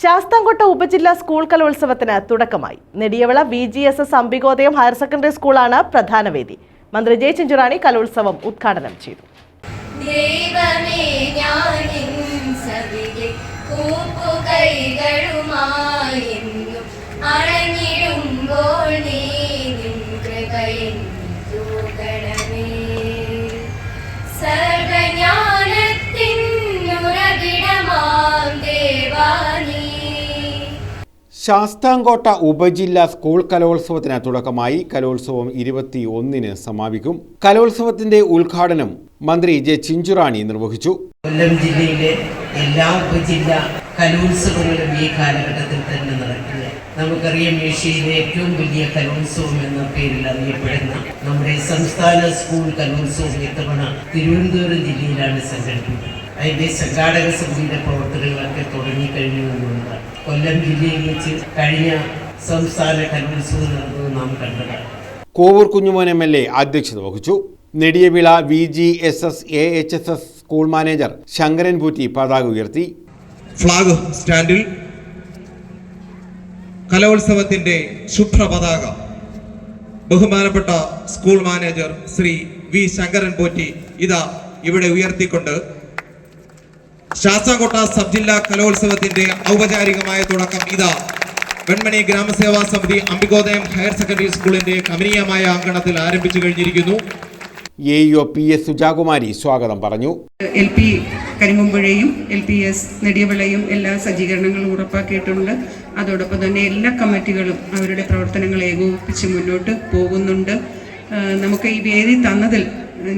ശാസ്താംകോട്ട ഉപജില്ലാ സ്കൂൾ കലോത്സവത്തിന് തുടക്കമായി. Nediyavila V G S S Ambikodayam higher secondary സ്കൂളാണ് പ്രധാന വേദി. മന്ത്രി ജെ ചെഞ്ചുറാണി കലോത്സവം ഉദ്ഘാടനം ചെയ്തു. അണഞ്ഞിടുമ്പോൾ നീ നിൻ കൃപയിൽ ശാസ്താംകോട്ട ഉപജില്ലാ സ്കൂൾ കലോത്സവത്തിന് തുടക്കമായി. കലോത്സവം ഇരുപത്തി ഒന്നിന് സമാപിക്കും. കലോത്സവത്തിന്റെ ഉദ്ഘാടനം മന്ത്രി ജെ ചിഞ്ചുറാണി നിർവഹിച്ചു. കൊല്ലം ജില്ലയിലെ എല്ലാ ഉപജില്ല കലോത്സവങ്ങളും ഈ കാലഘട്ടത്തിൽ തന്നെ നടക്കുക. നമുക്കറിയാം ഏഷ്യയിലെ ഏറ്റവും വലിയ കലോത്സവം എന്ന പേരിൽ അറിയപ്പെടുന്ന നമ്മുടെ സംസ്ഥാന സ്കൂൾ കലോത്സവം ഇത്തവണ തിരുവനന്തപുരം ജില്ലയിലാണ് സംഘടിപ്പിക്കുന്നത്. അതിന്റെ സംഘാടക സമിതിയുടെ പ്രവർത്തനങ്ങളൊക്കെ തുടങ്ങിക്കഴിഞ്ഞു എന്നുള്ളതാണ്. കൊല്ലം ജില്ലയിൽ വെച്ച് കഴിഞ്ഞ സംസ്ഥാന കലോത്സവം നടന്നത് നാം കണ്ടതാണ്. Kovoor Kunjumon M L A അധ്യക്ഷത വഹിച്ചു. Nediyavila V G S S A H S S school manager Sankaran Potti പതാക ഉയർത്തി. ഫ്ലാഗ് സ്റ്റാൻഡിൽ കലോത്സവത്തിന്റെ ശുഭ്രപതാക ബഹുമാനപ്പെട്ട school manager Shri V Sankaran Potti ഇതാ ഇവിടെ ഉയർത്തിക്കൊണ്ട് ശാസ്താംകോട്ട സബ് ജില്ലാ കലോത്സവത്തിന്റെ ഔപചാരികമായ തുടക്കം ഇതാ. വെൺമണി ഗ്രാമസേവാ സമിതി അംബികോദയം ഹയർ സെക്കൻഡറി സ്കൂളിന്റെ കമനീയമായ അങ്കണത്തിൽ ആരംഭിച്ചു കഴിഞ്ഞിരിക്കുന്നു. A U P S Sujakumari സ്വാഗതം പറഞ്ഞു. എൽ പി കരിമുമ്പുഴയും എൽ പി എസ് നെടിയവിളയും എല്ലാ സജ്ജീകരണങ്ങളും ഉറപ്പാക്കിയിട്ടുണ്ട്. അതോടൊപ്പം തന്നെ എല്ലാ കമ്മിറ്റികളും അവരുടെ പ്രവർത്തനങ്ങൾ ഏകോപിപ്പിച്ച് മുന്നോട്ട് പോകുന്നുണ്ട്. നമുക്ക് ഈ വേദി തന്നതിൽ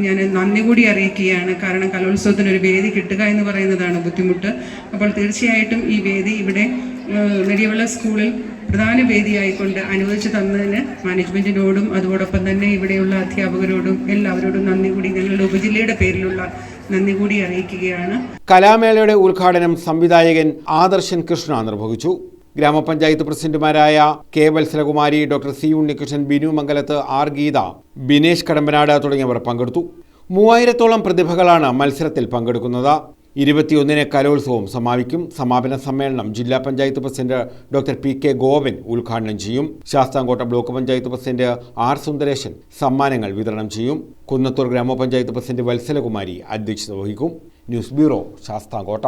ഞാൻ നന്ദി കൂടി അറിയിക്കുകയാണ്. കാരണം കലോത്സവത്തിന് ഒരു വേദി കിട്ടുക എന്ന് പറയുന്നതാണ് ബുദ്ധിമുട്ട്. അപ്പോൾ തീർച്ചയായിട്ടും ഈ വേദി ഇവിടെ നെടിയവള സ്കൂളിൽ പ്രധാന വേദിയായിക്കൊണ്ട് അനുവദിച്ചു തന്നതിന് മാനേജ്മെന്റിനോടും അതോടൊപ്പം തന്നെ ഇവിടെയുള്ള അധ്യാപകരോടും എല്ലാവരോടും നന്ദി കൂടി ഞങ്ങളുടെ ഉപജില്ലയുടെ പേരിലുള്ള നന്ദി കൂടി അറിയിക്കുകയാണ്. കലാമേളയുടെ ഉദ്ഘാടനം സംവിധായകൻ ആദർശൻ കൃഷ്ണ നിർവഹിച്ചു. ഗ്രാമപഞ്ചായത്ത് പ്രസിഡന്റുമാരായ K Valsalakumari doctor C Unnikrishnan Binu Mangalath R Geetha Binesh Kadampanad തുടങ്ങിയവർ പങ്കെടുത്തു. മൂവായിരത്തോളം പ്രതിഭകളാണ് മത്സരത്തിൽ പങ്കെടുക്കുന്നത്. ഇരുപത്തിയൊന്നിന് കലോത്സവം സമാപിക്കും. സമാപന സമ്മേളനം ജില്ലാ panchayat president doctor P K Govan ഉദ്ഘാടനം ചെയ്യും. Sasthamcotta block panchayat president R Sundaresan സമ്മാനങ്ങൾ വിതരണം ചെയ്യും. കുന്നത്തൂർ ഗ്രാമപഞ്ചായത്ത് പ്രസിഡന്റ് വത്സലകുമാരി അധ്യക്ഷത വഹിക്കും. News bureau Sasthamcotta.